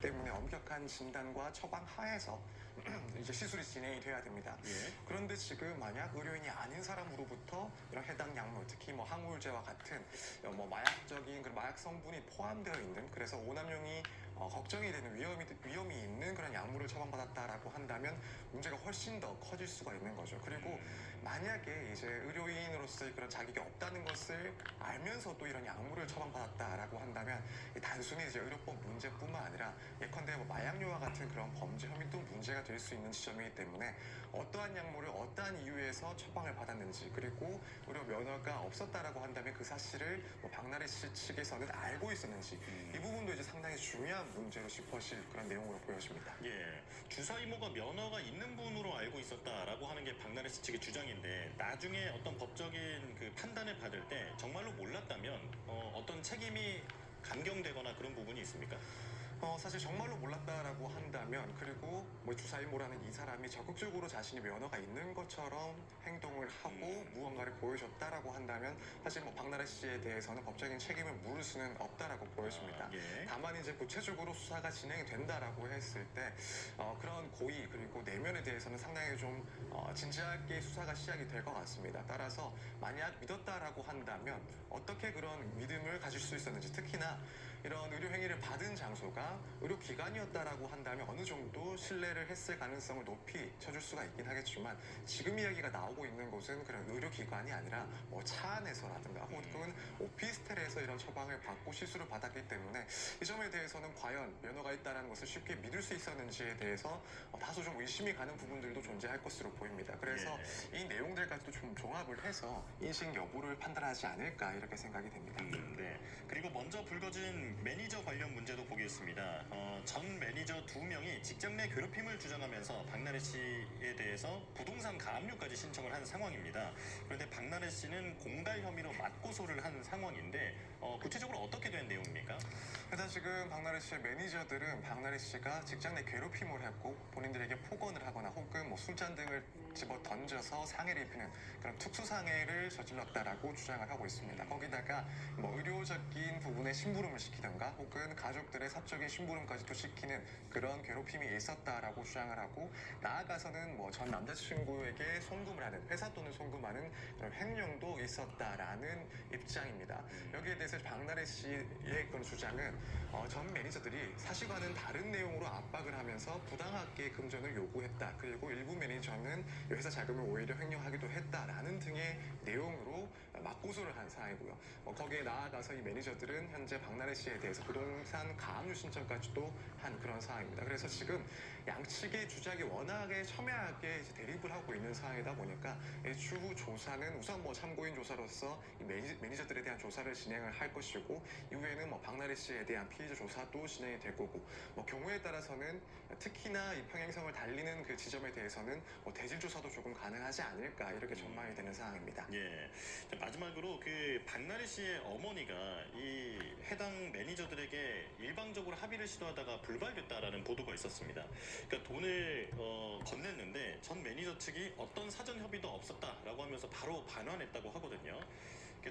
때문에 엄격한 진단과 처방 하에서 이제 시술이 진행이 돼야 됩니다. 예. 그런데 지금 만약 의료인이 아닌 사람으로부터 이런 해당 약물, 특히 뭐 항우울제와 같은 뭐 마약적인 그런 마약 성분이 포함되어 있는 그래서 오남용이 어, 걱정이 되는 위험이 위험이 있는 그런 약물을 처방받았다라고 한다면 문제가 훨씬 더 커질 수가 있는 거죠. 그리고 만약에 이제 의료인으로서의 그런 자격이 없다는 것을 알면서도 이런 약물을 처방받았다라고 한다면 이 단순히 이제 의료법 문제뿐만 아니라 예컨대 뭐 마약류와 같은 그런 범죄 혐의도 문제가 될 수 있는 지점이기 때문에 어떠한 약물을 어떠한 이유에서 처방을 받았는지 그리고 의료 면허가 없었다라고 한다면 그 사실을 뭐 박나래 씨 측에서는 알고 있었는지 이 부분도 이제 상당히 중요한 문제로 짚어질 그런 내용으로 보여집니다. 예, 주사 이모가 면허가 있는 분으로 알고 있었다라고 하는 게 박나래 씨 측의 주장인데 나중에 어떤 법적인 그 판단을 받을 때 정말로 몰랐다면 어, 어떤 책임이 감경되거나 그런 부분이 있습니까? 어, 사실 정말로 몰랐다라고 한다면 그리고 뭐 주사이모라는 이 사람이 적극적으로 자신이 면허가 있는 것처럼 행동을 하고 음. 무언가를 보여줬다라고 한다면 사실 뭐 박나래 씨에 대해서는 법적인 책임을 물을 수는 없다라고 보여집니다. 아, 예. 다만 이제 구체적으로 수사가 진행이 된다라고 했을 때 어, 그런 고의 그리고 내면에 대해서는 상당히 좀 어, 진지하게 수사가 시작이 될 것 같습니다. 따라서 만약 믿었다라고 한다면 어떻게 그런 믿음을 가질 수 있었는지 특히나 이런 의료 행위를 받은 장소가 의료기관이었다라고 한다면 어느 정도 신뢰를 했을 가능성을 높이 쳐줄 수가 있긴 하겠지만 지금 이야기가 나오고 있는 곳은 그런 의료기관이 아니라 뭐 차 안에서라든가 혹은 오피스텔에서 이런 처방을 받고 실수를 받았기 때문에 이 점에 대해서는 과연 면허가 있다는 것을 쉽게 믿을 수 있었는지에 대해서 어, 다소 좀 의심이 가는 부분들도 존재할 것으로 보입니다. 그래서 예. 이 내용들까지도 좀 종합을 해서 인식 여부를 판단하지 않을까 이렇게 생각이 됩니다. 음, 네. 그리고 먼저 불거진 매니저 관련 문제도 보겠습니다. 어, 전 매니저 두 명이 직장 내 괴롭힘을 주장하면서 박나래 씨에 대해서 부동산 가압류까지 신청을 한 상황입니다. 그런데 박나래 씨는 공갈 혐의로 맞고소를 한 상황인데 어, 구체적으로 어떻게 된 내용입니까? 일단 지금 박나래 씨의 매니저들은 박나래 씨가 직장 내 괴롭힘을 했고 본인들에게 폭언을 하거나 혹은 뭐 술잔 등을 집어 던져서 상해를 입히는 그런 특수 상해를 저질렀다라고 주장을 하고 있습니다. 거기다가 뭐 의료적인 부분에 심부름을 시키던가 혹은 가족들의 사적인 심부름까지도 시키는 그런 괴롭힘이 있었다라고 주장을 하고 나아가서는 뭐 전 남자친구에게 송금을 하는 회사 돈을 송금하는 그런 횡령도 있었다라는 입장입니다. 여기에 대해서 박나래 씨의 그런 주장은 어, 전 매니저들이 사실과는 다른 내용으로 압박을 하면서 부당하게 금전을 요구했다. 그리고 일부 매니저는 회사 자금을 오히려 횡령하기도 했다라는 등의 내용으로 맞고소를 한 사항이고요. 어, 거기에 나아가서 이 매니저들은 현재 박나래 씨에 대해서 부동산 가압류 신청까지도 한 그런 상황입니다. 그래서 지금 양측의 주장이 워낙에 첨예하게 대립을 하고 있는 상황이다 보니까 이 추후 조사는 우선 뭐 참고인 조사로서 이 매니, 매니 저들에 대한 조사를 진행을 할 것이고 이후에는 뭐 박나래 씨에 대한 피의자 조사도 진행이 될 거고 뭐 경우에 따라서는 특히나 이 평행성을 달리는 그 지점에 대해서는 뭐 대질 조 사도 조금 가능하지 않을까 이렇게 전망이 되는 상황입니다. 예. 자, 마지막으로 그 박나래 씨의 어머니가 이 해당 매니저들에게 일방적으로 합의를 시도하다가 불발됐다라는 보도가 있었습니다. 그러니까 돈을 어, 건넸는데 전 매니저 측이 어떤 사전 협의도 없었다라고 하면서 바로 반환했다고 하거든요.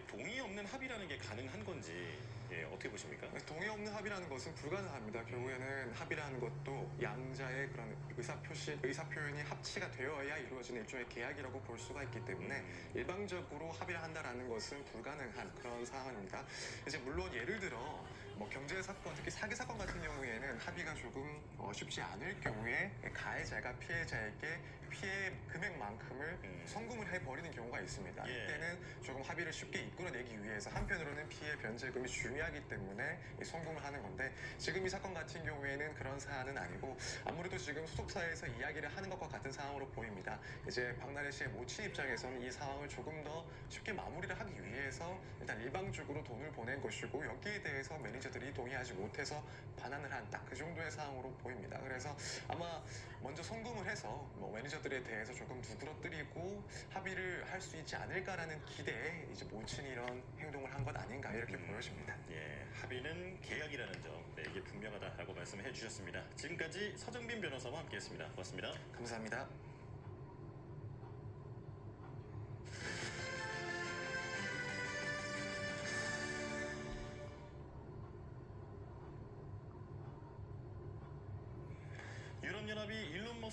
동의 없는 합의라는 게 가능한 건지 예, 어떻게 보십니까? 동의 없는 합의라는 것은 불가능합니다. 결국에는 합의라는 것도 양자의 그런 의사 표시, 의사 표현이 합치가 되어야 이루어지는 일종의 계약이라고 볼 수가 있기 때문에 음. 일방적으로 합의를 한다라는 것은 불가능한 그런 상황입니다. 이제 물론 예를 들어 뭐 경제 사건, 특히 사기 사건 같은 경우에는 합의가 조금 어, 쉽지 않을 경우에 가해자가 피해자에게 피해 금액만큼을 음. 송금을 해버리는 경우가 있습니다. 예. 이때는 조금 합의를 쉽게 이끌어내기 위해서 한편으로는 피해 변제금이 중요하기 때문에 이 송금을 하는 건데 지금 이 사건 같은 경우에는 그런 사안은 아니고 아무래도 지금 소속사에서 이야기를 하는 것과 같은 상황으로 보입니다. 이제 박나래 씨의 모친 입장에서는 이 상황을 조금 더 쉽게 마무리를 하기 위해서 일단 일방적으로 돈을 보낸 것이고 여기에 대해서 매니저들이 동의하지 못해서 반환을 한 딱 그 정도의 상황으로 보입니다. 그래서 아마 먼저 송금을 해서 뭐 매니저들에 대해서 조금 누그러뜨리고 합의를 할 수 있지 않을까라는 기대에 이제 모 친이 이런 행동을 한 것 아닌가 이렇게 음. 보여집니다. 예, 합의는 계약이라는 점, 네, 이게 분명하다라고 말씀해 주셨습니다. 지금까지 서정빈 변호사와 함께했습니다. 고맙습니다. 감사합니다.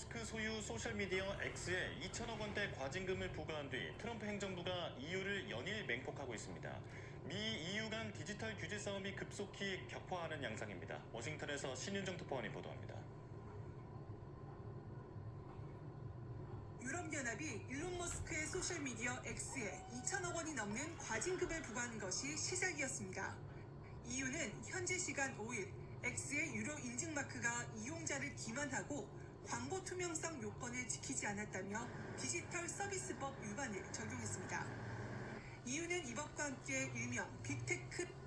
머스크 소유 소셜미디어 X에 2천억 원대 과징금을 부과한 뒤 트럼프 행정부가 EU를 연일 맹폭하고 있습니다. 미 EU 간 디지털 규제 싸움이 급속히 격화하는 양상입니다. 워싱턴에서 신윤정 특파원이 보도합니다. 유럽연합이 일론 머스크의 소셜미디어 X에 2천억 원이 넘는 과징금을 부과한 것이 시작이었습니다. EU는 현지 시간 5일 X의 유료 인증 마크가 이용자를 기만하고 광고 투명성 요건을 지키지 않았다며 디지털 서비스법 위반을 적용했습니다. EU는 이 법과 함께 일명 빅테크